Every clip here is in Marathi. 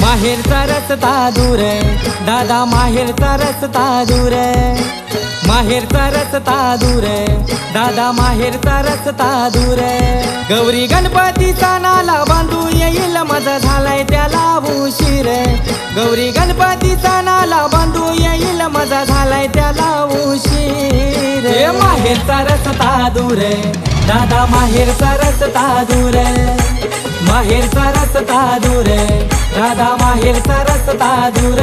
माहेरचा रस्ता दूर दादा माहेरचा रस्ता दूर माहेरचा रस्ता दूर दादा माहेरचा रस्ता दूर गौरी गणपतीचा नाला बांधू येईल माझा झालाय त्याला उशीर गौरी गणपतीचा नाला बांधू येईल माझा झालाय त्याला उशीर माहेरचा रस्ता दूर दादा माहेरचा रस्ता दूर माहेरचा रस्ता दूर दादा माहेरचा रस्ता दूर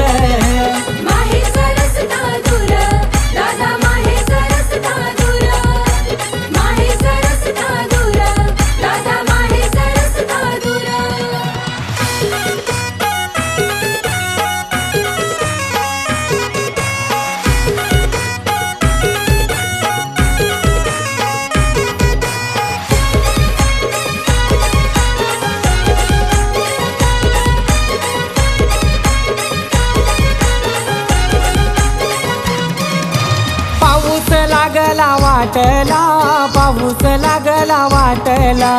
लागला वाटला पाऊस लागला वाटला.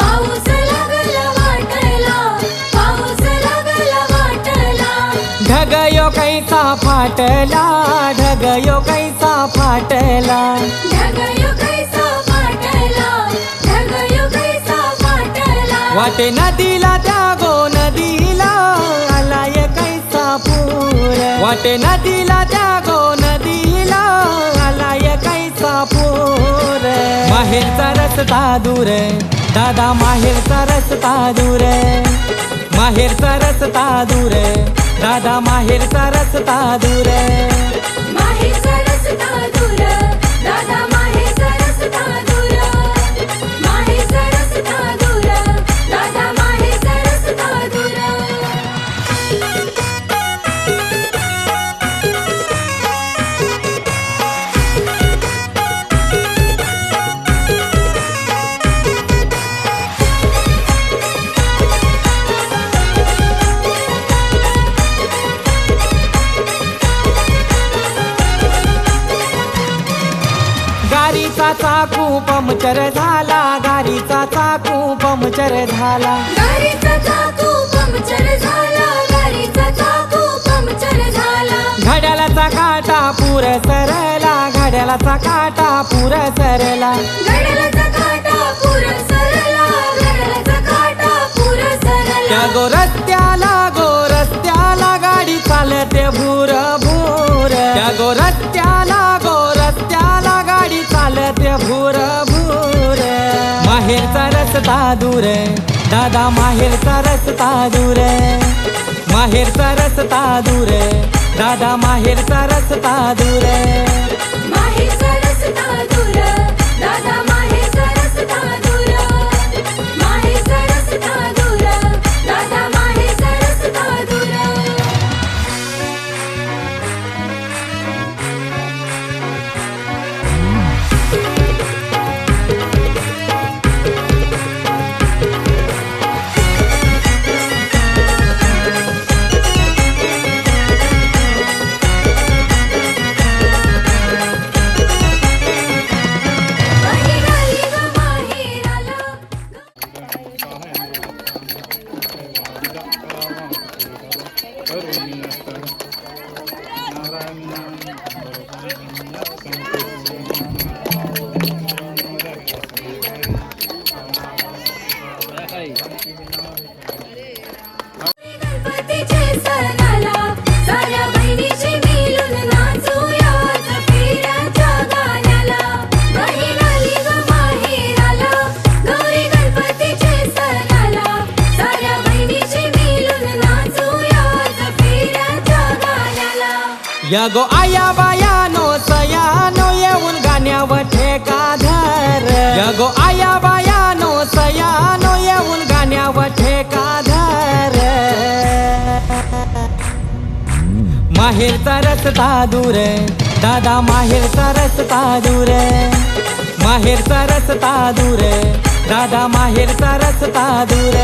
पाऊस लागला वाटायला पाऊस लागला वाटायला ढग यो कैसा फाटला कैसा फाटला. ढगयो कैसा ढगयो फाटायला वाटे नदीला त्या गो नदीला आलाय कैसा पूर. वाटे नदीला त्या गो नदीला आलाय माहेरचा रस्ता दूर दादा माहेरचा रस्ता दूर माहेरचा रस्ता दूर दादा माहेरचा रस्ता दूर चाकू पंक्चर झाला. गाडीचा चाकू पंक्चर झाला. घड्यालाचा काटा पुर सरला. घड्यालाचा काटा पुर सरला. रस्ता दूर दादा माहेरचा रस्ता दूर. माहेरचा रस्ता दूर. दादा माहेरचा रस्ता दूर. गणपतीचे या गो आया बायानो सयानो येऊन गाण्यावर ठेका धर. या गो आया बायानो सयानो येऊन गाण्यावर ठेका धर. माहेरचा रस्ता दूर दादा माहेरचा रस्ता दूर माहेर माहेरचा रस्ता दूर दादा माहेरचा रस्ता दूर माहेरचा रस्ता दूर